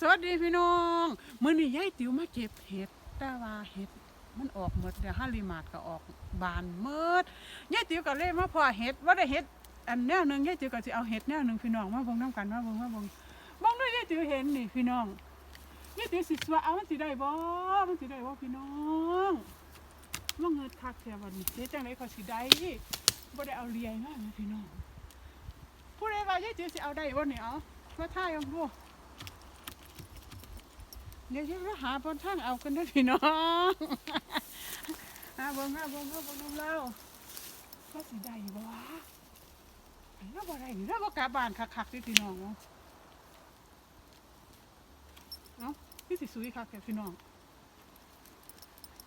สวัสดีพี่น้องมื้อนี้ยายติ๋วมาเก็บเห็ดแต่ว่าเห็ดมันออกหมดเดี๋ยวฮาริมาดก็ออกบานหมดยายติ๋วก็เลยมาพอเห็ดว่าได้เห็ดอันแนวหนึงยายติ๋วก็สิเอาเห็ดแนวหนึงพี่น้องมาเบิ่งนํกันมาเบิ่งมาเบิ่งเบิ่งด้วยยายติ๋วเห็นนี่พี่น้องยายติ๋วสิว่าเอามันสิได้บ่มันสิได้บ่พี่น้องว่าเงินคักแท้บัดนี้เฮ็ดจังได๋ก็สิได้บ่ได้เอาเลียมาพี่น้องผู้ใดว่ายายติ๋วสิเอาได้บ่นี่เอามาทายเอาดู เดี๋ยวจะหาบนทางเอากันด้อพี่น้องหาบงหาบงหาบงน้ำเล่าก็สิได้บ่วะแล้วบ่ได้นี่แล้วบ่กลับานคักๆเด้อพี่น้องเนาะเนาะพี่สิสุยคักแกพี่น้อง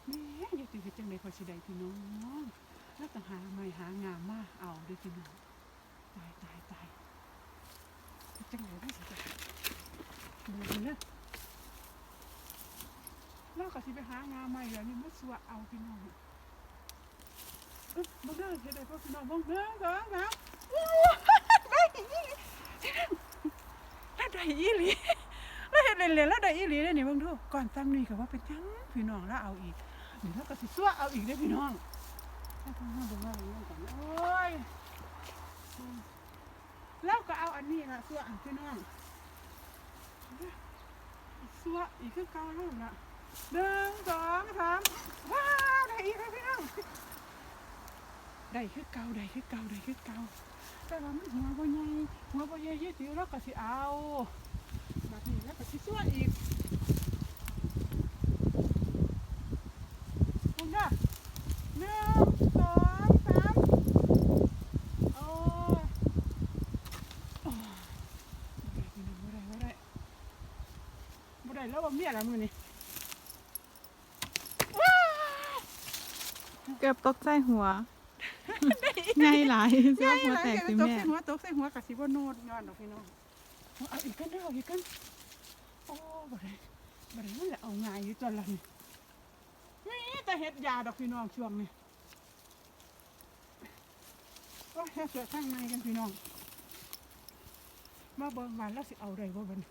แม่อยากสิเฮ็ดจังได๋พอยสิได้พี่น้องแล้วต้องหาไม้หางามมาเอาด้อพี่น้องตายตายตายจังได๋พอสิได้ดูเด้อ เราก็สิไปหางาใหม่เดี๋ยวนี้มาสวเอาพี่น้องเอ้ยบังเด้อเฮ็ดได้พ่อพี่น้องบังเด้อเด้อนะได้อีหลีแล้วได้อีหลีแล้วเฮ็ดเล่นๆแล้วได้อีหลีเลยนี่เบิ่งดูก่อนตั้งนี่ก็ว่าเป็นจังพี่น้องแล้วเอาอีกนี่แล้วก็สิสวเอาอีกเด้พี่น้องให้พี่น้องบิ่งว่าเรื่องกันโอ้ยแล้วก็เอาอันนี้ละสวะอันพี่น้องสวอีกคือเก่าแล้วน่ะ หนึ่งสองสามว้าวได้อีกแล้วพี่น้องได้คือเก่าได้คือเก่าได้คือเก่าแต่ว่ามันหัวบ่ใหญ่หัวบ่ใหญ่ยี่สิวเราก็สิเอาแบบนี้แล้วก็สิซั่วอีกคุณจ้ะหนึ่งสองสามโอ้ยโอ้ยบ่ได้พี่น้องบ่ได้บ่ได้บ่ได้แล้วว่าเมียละมือนี่ เกือบตกใจหัวไงหลายเสื้อหัวแตกสิตกแม่ใส่หัวตกใส่หัวกับสิบ่โนดย้อนดอกพี่น้องเอาอีกกันเด้อเอาอีกกันโอ้บ่ได้บ่ได้มันแหละเอาง่ายอยู่จนละนี่มีแต่เฮ็ดยาดอกพี่น้องช่วงนี้โอ้ยแค่เสือข้างในกันพี่น้องมาเบิ่งวันแล้วสิเอาได้บ่บัดนี้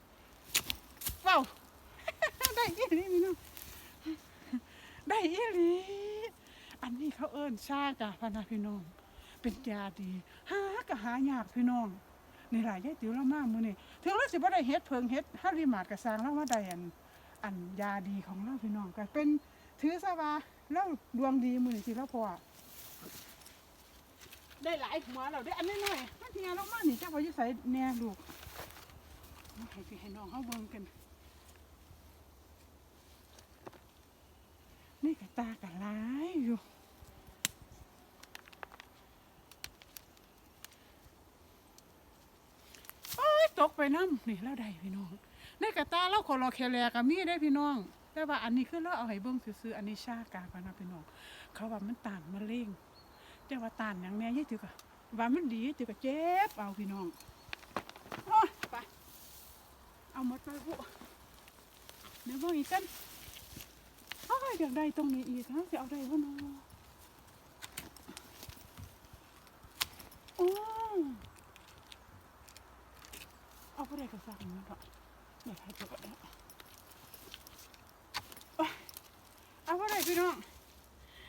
เว้าได้อีหลีพี่น้องได้อีหลี อันนี้เขาเอิ้นชาจ้ะพนะพี่น้อง เป็นยาดี หาก็หายากพี่น้องนี่หลายยายติ๋วเรามากมือนี้ถึงเราสิบ่ได้เฮ็ดเพิงเฮ็ดฮาริมาดกระสางแล้วว่าได้อันอันยาดีของเราพี่น้องก็เป็นถือซะว่าเราดวงดีมือนี้สิเราพอได้หลายหัวเราได้อันน้อยๆมันเทียเรามานี่จักว่อยู่ไสแน่ลูกให้พี่ให้น้องเฮาเบิ่งกันนี่กระตากระลายอยู่ โอ้ยตก ไปน้ำนี่แล้วได้พี่น้องในกระตาเราขอรอแคลแลกับมีได้พี่น้อง แต่ว่าอันนี้คือเราเอาให้เบิ้งซื้ออันนี้ชากาพนะพี่น้อง เขาว่ามันต้านมะเร็งแต่ว่าต้านอย่างแน่ยี่ติวกะว่ามันดีติวกะเจ็บเอาพี่น้องโอ้ยไปเอาหมดไปพวกเดี๋ยวบิ่งอีกกันโอ้ยอยากได้ตรงนี้อีกฮะจะเอาได้บ่เนาะโอ้ย เอาไปได้ก็สั่งมันเถอะเดี๋ยวให้ตัวก็ได้เอาไปได้พี่น้อง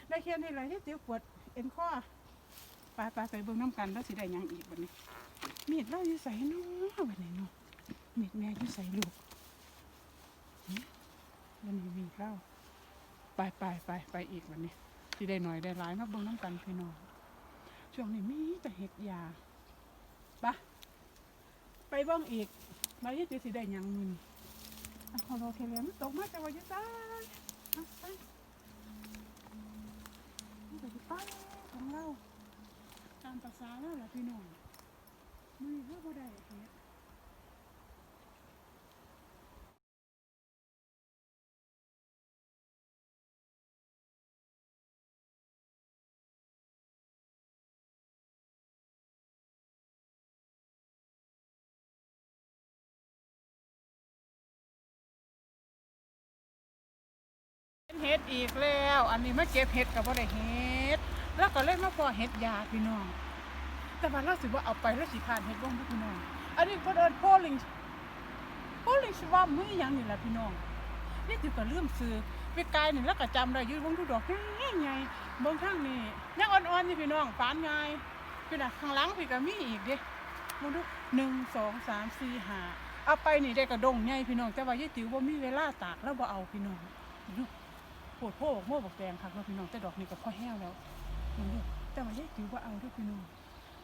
ได้แค่นี้เลยที่เจียวปวดเอ็นข้อไปไปไปเบิ่งน้ำกันแล้วสิได้ยังอีกบัดนี้มีดเราอยู่ใส่เนาะบัดนี้เนาะมีดแม่อยู่ใส่ลูกวันนี้มีดเราไปไปไปไปอีกวันนี้สิได้หน่อยได้หลายมาเบิ่งน้ำกันพี่น้องช่วงนี้มีแต่เห็ดยา เบิ่งอีกมายึดสิได้หยังมึนอะพอเราแค่เลี้ยงตกมาจากว่าจะตายอะไปนี่ก็จะไปของเราตามภาษาแล้วล่ะพี่น้องมือเขาบ่ได้เฮ็ด เป็นเฮ็ดอีกแล้ว อันนี้มาเก็บเห็ดกับบ่ได้เฮ็ดแล้วก็เล่นมาพอเห็ดยาพี่น้อง แต่ว่าเราสิว่าเอาไปแล้วสิขาดเห็ดบ้างพี่น้อง อันนี้เพิ่นเอิ้นโพลิงโอ้เลยสิว่ามือหยังนี่ล่ะพี่น้องนี่ติวก็เลื่มซื้อปีกายนี่แล้วก็จำได้อยู่เบางทุกดอกใหญ่ๆเบางทางนี่ยังอ่อนๆนี่พี่น้องปานง่ายพี่น่ะข้างหลังพี่ก็มีอีกเด้มึงดูหนึ่งสองสามสี่ห้าเอาไปนี่ได้กระดงใหญ่พี่น้องแต่ว่ายายติ๋วบ่มีเวลาตากแล้วบ่เอาพี่น้องดู โพดโพกโม่บักแดงคักแล้วพี่น้องแต่ดอกนี่ก็พอแห้วแล้วมึงดูแต่ว่ายายติ๋วบ่เอาเด้อพี่น้อง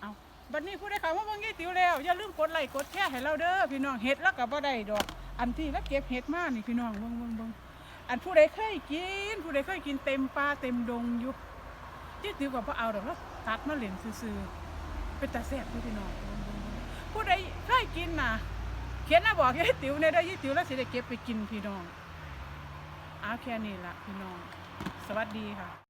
เอาบัดนี้ผู้ใดเข้ามาเบิ่งยี่ติ๋วแล้วอย่าลืมกดไลค์กดแชร์ให้เราเด้อพี่น้องเฮ็ดแล้วก็บ่ได้ดอก อันที่แล้วเก็บเฮ็ดมากนี่พี่น้องเบิ่งเบิ่งเบิ่งอันผู้ใดเคยกิน ผู้ใดเคยกินเต็มป่าเต็มดงอยู่ยี่ติ๋วก็บ่เอาดอกแล้วตัดมาเหลนซื่อๆเป็นตาแซ่บพี่น้องผู้ใดเคยกินน่ะเขียนมาบอกยี่ติ๋วในเด้ยี่ติ๋วแล้วสิได้เก็บไปกินพี่น้อง อาแค่นี้ละพี่น้อง สวัสดีค่ะ